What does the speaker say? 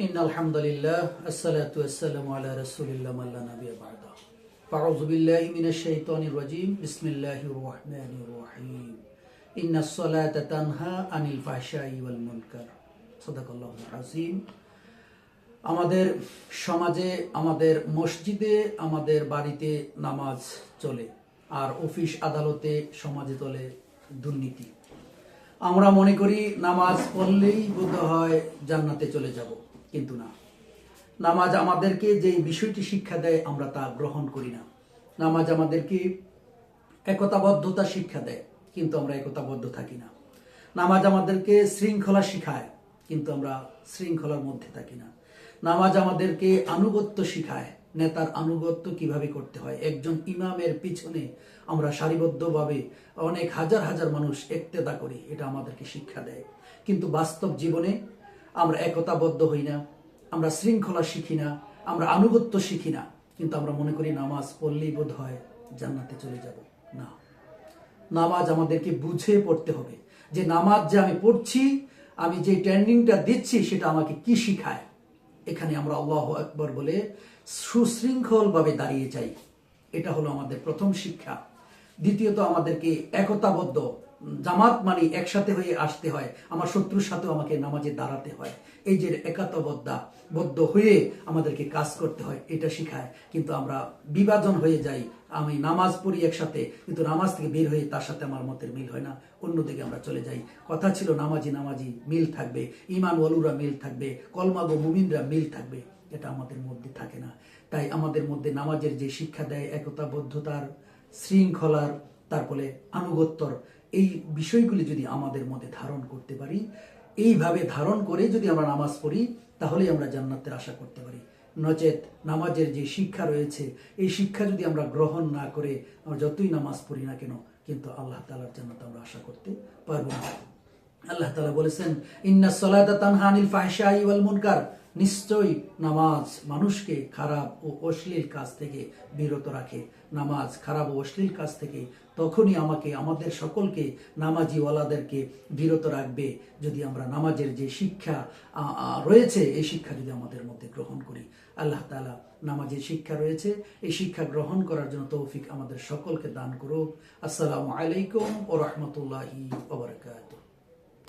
إن الحمد لله الصلاة والسلام على رسول الله من لا نبي بعده فأعوذ بالله من الشيطان الرجيم بسم الله الرحمن الرحيم إن الصلاة تنهى عن الفحشاء والمنكر صدق الله العظيم আমাদের সমাজে আমাদের মসজিদে আমাদের বাড়িতে নামাজ চলে আর অফিস আদালতে সমাজে চলে দুর্নীতি আমরা মনে করি নামাজ পড়লেই বোধ হয় জান্নাতে চলে যাব কিন্তু না। নামাজ আমাদেরকে যে বিষয়টি শিক্ষা দেয়, আমরা তা গ্রহণ করি না। নামাজ আমাদেরকে একতাবদ্ধতা শিক্ষা দেয়, কিন্তু আমরা একতাবদ্ধ থাকি না। নামাজ আমাদেরকে শৃঙ্খলা শিখায়, কিন্তু আমরা শৃঙ্খলার মধ্যে থাকি না। নামাজ আমাদেরকে আনুগত্য শিখায়, নেতার আনুগত্য কীভাবে করতে হয়? একজন ইমামের পিছনে আমরা সারিবদ্ধভাবে অনেক হাজার হাজার মানুষ একতেদা করি, এটা আমাদেরকে শিক্ষা দেয়। কিন্তু বাস্তব জীবনে আমরা একতাবদ্ধ হই না, আমরা শৃঙ্খলা শিখি না, আমরা আনুগত্য শিখি না, কিন্তু আমরা মনে করি নামাজ পড়লেই বোধ হয় জান্নাতে চলে যাব। না। নামাজ আমাদেরকে বুঝে পড়তে হবে যে নামাজ যে আমি পড়ছি, আমি যে ট্রেন্ডিংটা দিচ্ছি সেটা আমাকে কি শিখায়। এখানে আমরা আল্লাহ আকবর বলে সুশৃঙ্খলভাবে দাঁড়িয়ে যাই। এটা হলো আমাদের প্রথম শিক্ষা। দ্বিতীয়ত আমাদেরকে একতাবদ্ধ জামাত মানে একসাথে হয়ে আসতে হয়। আমার শত্রুর সাথেও আমাকে নামাজে দাঁড়াতে হয়। এই যে একাতবদ্ধা বদ্ধ হয়ে আমাদেরকে কাজ করতে হয়, এটা শিখায়। কিন্তু আমরা বিভাজন হয়ে যাই, আমি নামাজ পড়ি একসাথে, কিন্তু নামাজ থেকে বের হয়ে তার সাথে আমার মতের মিল হয় না। অন্যদিকে আমরা চলে যাই। কথা ছিল নামাজি নামাজি মিল থাকবে, ইমান ওয়ালুরা মিল থাকবে কলমাগো মুমিনরা মিল থাকবে। এটা আমাদের মধ্যে থাকে না। তাই আমাদের মধ্যে নামাজের যে শিক্ষা দেয়, একতাবদ্ধতার শৃঙ্খলার তারপরে আনুগত্যর এই বিষয়গুলি যদি আমাদের মধ্যে ধারণ করতে পারি, এইভাবে ধারণ করে যদি আমরা নামাজ পড়ি, তাহলেই আমরা জান্নাতের আশা করতে পারি। নচেত নামাজের যে শিক্ষা রয়েছে, এই শিক্ষা যদি আমরা গ্রহণ না করে, আমরা যতই নামাজ পড়ি না কেন, কিন্তু আল্লাহ তালার জান্নাত আমরা আশা করতে পারব না। আল্লাহ তালা বলেছেন, ইন্না সলাদা তানহানিল ফাহশাই ওয়াল মুনকার। নিশ্চয়ই নামাজ মানুষকে খারাপ ও অশ্লীল কাজ থেকে বিরত রাখে। নামাজ খারাপ ও অশ্লীল কাজ থেকে তখনই আমাকে, আমাদের সকলকে নামাজি ওয়ালাদেরকে বিরত রাখবে। যদি আমরা নামাজের যে শিক্ষা রয়েছে, এই শিক্ষা যদি আমাদের মধ্যে গ্রহণ করি। আল্লাহ তালা নামাজের শিক্ষা রয়েছে, এই শিক্ষা গ্রহণ করার জন্য তৌফিক আমাদের সকলকে দান করুক। আসসালামু আলাইকুম ও রহমতুল্লাহি